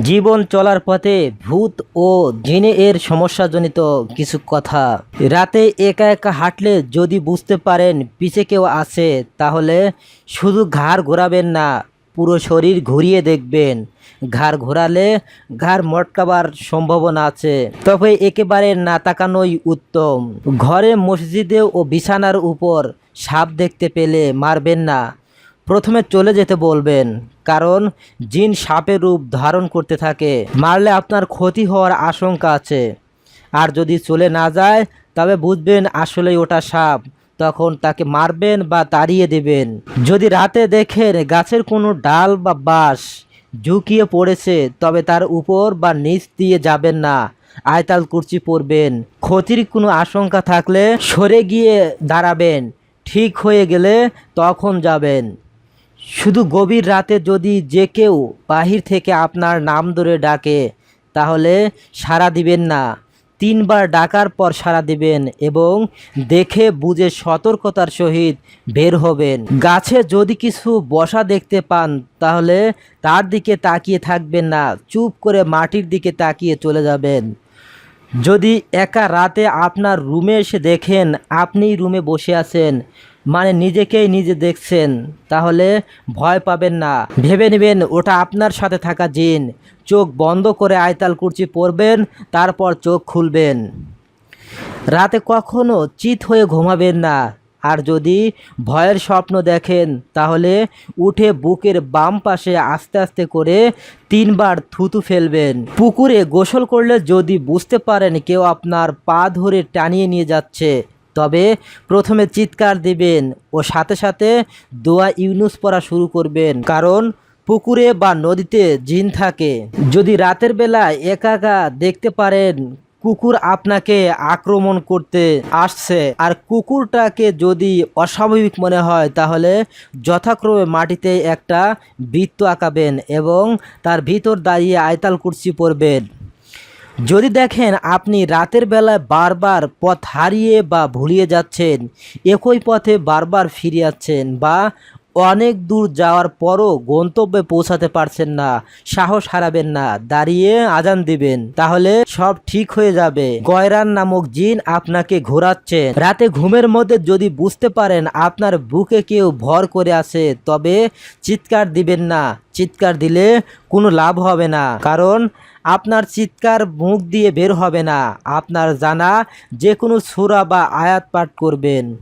জীবন চলার পথে ভূত ও জিনে এর সমস্যাজনিত কিছু কথা। রাতে একা একা হাঁটলে যদি বুঝতে পারেন পিছে কেউ আছে, তাহলে শুধু ঘাড় ঘোরাবেন না, পুরো শরীর ঘুরিয়ে দেখবেন। ঘাড় ঘোরালে ঘাড় মটকাবার সম্ভাবনা আছে। তবে একেবারে না তাকানোই উত্তম। ঘরে মসজিদে ও বিছানার উপর সাপ দেখতে পেলে মারবেন না। প্রথমে চলে যেতে বলবেন। কারণ জিন সাপের রূপ ধারণ করতে থাকে। মারলে আপনার ক্ষতি হওয়ার আশঙ্কা আছে। আর যদি চলে না যায়, তবে বুঝবেন আসলেই ওটা সাপ। তখন তাকে মারবেন বা তাড়িয়ে দেবেন। যদি রাতে দেখেন গাছের কোনো ডাল বা বাঁশ ঝুঁকিয়ে পড়েছে, তবে তার উপর বা নিচ দিয়ে যাবেন না। আয়তাল কুর্চি পরবেন। ক্ষতির কোনো আশঙ্কা থাকলে সরে গিয়ে দাঁড়াবেন। ঠিক হয়ে গেলে তখন যাবেন। শুধু গভীর রাতে যদি যে কেউ বাহির থেকে আপনার নাম ধরে ডাকে, তাহলে সাড়া দিবেন না। তিনবার ডাকার পর সাড়া দিবেন এবং দেখে বুঝে সতর্কতার সহিত বের হবেন। গাছে যদি কিছু বসা দেখতে পান, তাহলে তার দিকে তাকিয়ে থাকবেন না, চুপ করে মাটির দিকে তাকিয়ে চলে যাবেন। যদি একা রাতে আপনার রুমে এসে দেখেন আপনি রুমে বসে আছেন মানে নিজেকেই নিজে দেখছেন, তাহলে ভয় পাবেন না। ভেবে নেবেন, ওটা আপনার সাথে থাকা জিন। চোখ বন্ধ করে আয়তাল কুর্চি পরবেন, তারপর চোখ খুলবেন। রাতে কখনো চিত হয়ে ঘুমাবেন না। আর যদি ভয়ের স্বপ্ন দেখেন, তাহলে উঠে বুকের বাম পাশে আস্তে আস্তে করে তিনবার থুতু ফেলবেন। পুকুরে গোসল করলে যদি বুঝতে পারেন, কেউ আপনার পা ধরে টানিয়ে নিয়ে যাচ্ছে। তবে প্রথমে চিৎকার দিবেন ও সাথে সাথে দোয়া ইউনুস পড়া শুরু করবেন। কারণ পুকুরে বা নদীতে জিন থাকে। যদি রাতের বেলা একা একা দেখতে পারেন কুকুর আপনাকে আক্রমণ করতে আসছে। আর কুকুরটাকে যদি অস্বাভাবিক মনে হয়, তাহলে যথাক্রমে মাটিতে একটা বৃত্ত আঁকাবেন এবং তার ভিতর দাঁড়িয়ে আয়তাল কুর্সি পরবেন। যদি দেখেন আপনি রাতের বেলায় বারবার পথ হারিয়ে বা ভুলিয়ে যাচ্ছেন, একই পথে বারবার ফিরে যাচ্ছেন বা অনেক দূর যাওয়ার পরও গন্তব্যে পৌঁছাতে পারছেন না, সাহস হারাবেন না, দাঁড়িয়ে আজান দিবেন, তাহলে সব ঠিক হয়ে যাবে। গয়রান নামক জিন আপনাকে ঘোরাচ্ছে রাতে ঘুমের মধ্যে যদি বুঝতে পারেন আপনার বুকে কেউ ভর করে আছে, তবে চিৎকার দিবেন না। চিৎকার দিলে কোনো লাভ হবে না। কারণ আপনার চিৎকার মুখ দিয়ে বের হবে না। আপনার জানা যে কোনো সুরা বা আয়াত পাঠ করবেন।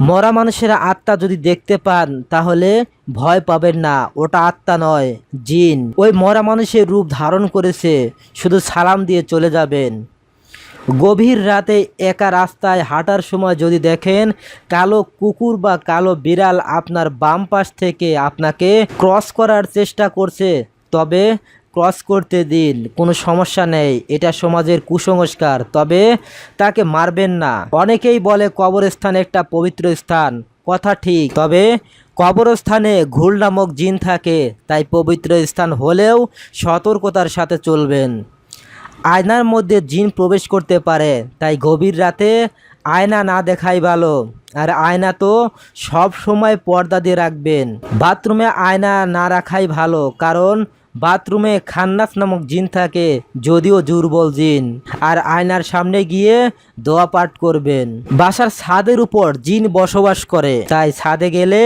মরা মানুষের আত্মা যদি দেখতে পান, তাহলে ভয় পাবেন না। ওটা আত্মা নয়, জিন। ওই মরা মানুষের রূপ ধারণ করেছে, শুধু সালাম দিয়ে চলে যাবেন। গভীর রাতে একা রাস্তায় হাঁটার সময় যদি দেখেন, কালো কুকুর বা কালো বিড়াল আপনার বাম পাশ থেকে আপনাকে ক্রস করার চেষ্টা করছে, তবে ক্রস করতে দিন, কোনো সমস্যা নেই, এটা সমাজের কুসংস্কার, তবে তাকে মারবেন না। অনেকেই বলে কবরস্থান একটা পবিত্র স্থান, কথা ঠিক, তবে কবরস্থানে ঘুল নামক জিন থাকে, তাই পবিত্র স্থান হলেও সতর্কতার সাথে চলবেন। আয়নার মধ্যে জিন প্রবেশ করতে পারে, তাই গভীর রাতে আয়না না দেখাই ভালো, আর আয়না তো সব সময় পর্দা দিয়ে রাখবেন। বাথরুমে আয়না না রাখাই ভালো, কারণ বাথরুমে খান্নাস নামক জিন থাকে, যদিও দুর্বল জিন। আর আয়নার সামনে গিয়ে দোয়া পাঠ করবেন। বাসার ছাদের উপর জিন বসবাস করে, তাই ছাদে গেলে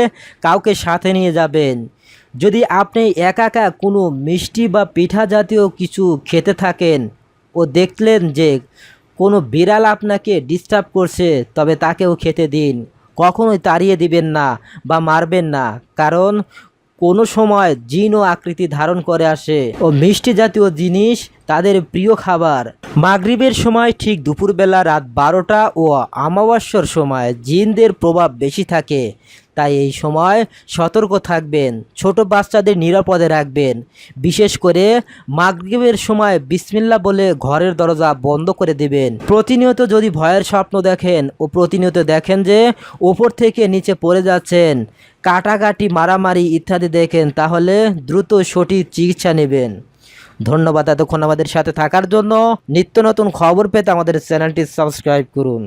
কাউকে সাথে নিয়ে যাবেন। যদি আপনি একা একা কোনো মিষ্টি বা পিঠা জাতীয় কিছু খেতে থাকেন ও দেখলেন যে কোনো বিড়াল আপনাকে ডিস্টার্ব করছে, তবে তাকেও খেতে দিন। কখনোই তাড়িয়ে দিবেন না বা মারবেন না, কারণ কোনো সময় জিন ও আকৃতি ধারণ করে আসে ও মিষ্টি জাতীয় জিনিস তাদের প্রিয় খাবার। মাগরিবের সময় ঠিক দুপুরবেলা রাত বারোটা ও আমাবস্যার সময় জিনদের প্রভাব বেশি থাকে। তাই এই সময় সতর্ক থাকবেন, ছোট বাচ্চাদের নিরাপদে রাখবেন। বিশেষ করে মাগরিবের সময় বিসমিল্লা বলে ঘরের দরজা বন্ধ করে দেবেন। প্রতিনিয়ত যদি ভয়ের স্বপ্ন দেখেন ও প্রতিনিয়ত দেখেন যে ওপর থেকে নিচে পড়ে যাচ্ছেন, কাটাকাটি, মারামারি ইত্যাদি দেখেন, তাহলে দ্রুত সঠিক চিকিৎসা নেবেন। ধন্যবাদ এতক্ষণ আমাদের সাথে থাকার জন্য। নিত্য নতুন খবর পেতে আমাদের চ্যানেলটি সাবস্ক্রাইব করুন।